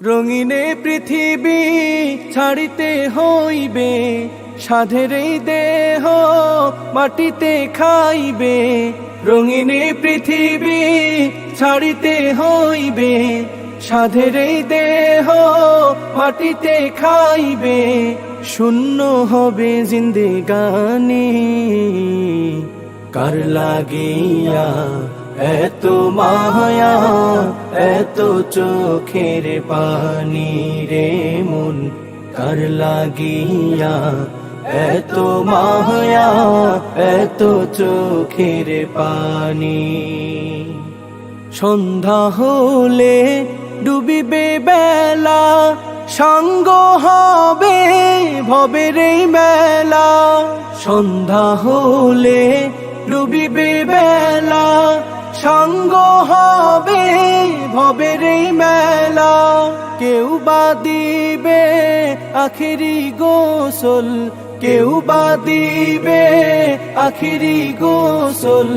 রঙিনে পৃথিবী ছাড়িতে হইবে, সাধের দেহ মাটিতে খাইবে। রঙিনে পৃথিবী ছাড়িতে হইবে, সাধের দেহ মাটিতে খাইবে। শূন্য হবে জিন্দেগানি কার লাগিয়া এত মায়া, এত চোখের পানি রে মন, কার লাগিয়া? এত মায়া, এত চোখের পানি। সন্ধ্যা হলে ডুবিবে বেলা, সঙ্গ হবে ভবের মেলা। সন্ধ্যা হলে ডুবিবে বেলা সঙ্গ হবে, ভবের মেলা। কেউ বা দিবে আখিরি গোসল, কেউ বা দিবে আখিরি গোসল,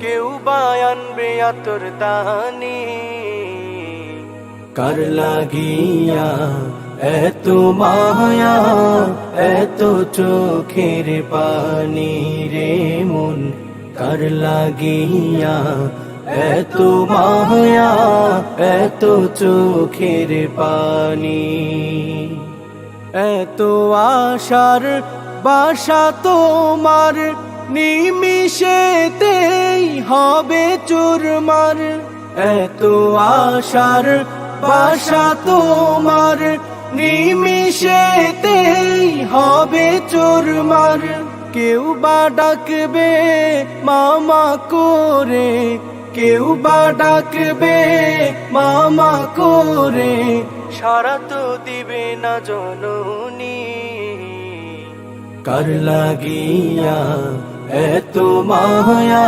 কেউ বা আনবে আতর দানি। কার লাগিয়া এত মায়া, এত চোখের পানি রে মন কার লাগিয়া এত মায়া এত চোখের পানি এত আশার বাসা তোমার নিমিশেতেই হবে চুরমার এত আশার বাসা তোমার নিমিশেতেই হবে চুরমার কেউ বা ডাকবে, মামা করে। কেউ বা ডাকবে, মামা করে। সারা তো দিবে না জননী। কার লাগিয়া এত মায়া,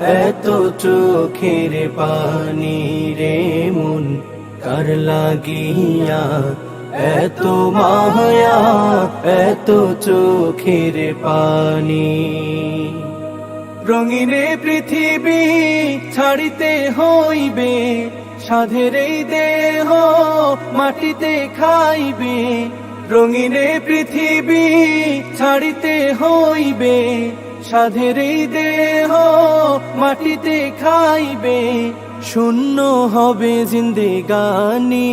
এত চোখের পানি রে মন। কার লাগিয়া এত মায়া, এত চোখের পানি। রঙিনে পৃথিবী ছাড়িতে হইবে, সাধের দেহ মাটিতে খাইবে। রঙিনে পৃথিবী ছাড়িতে হইবে, সাধের দেহ মাটিতে খাইবে। শূন্য হবে জিন্দেগানি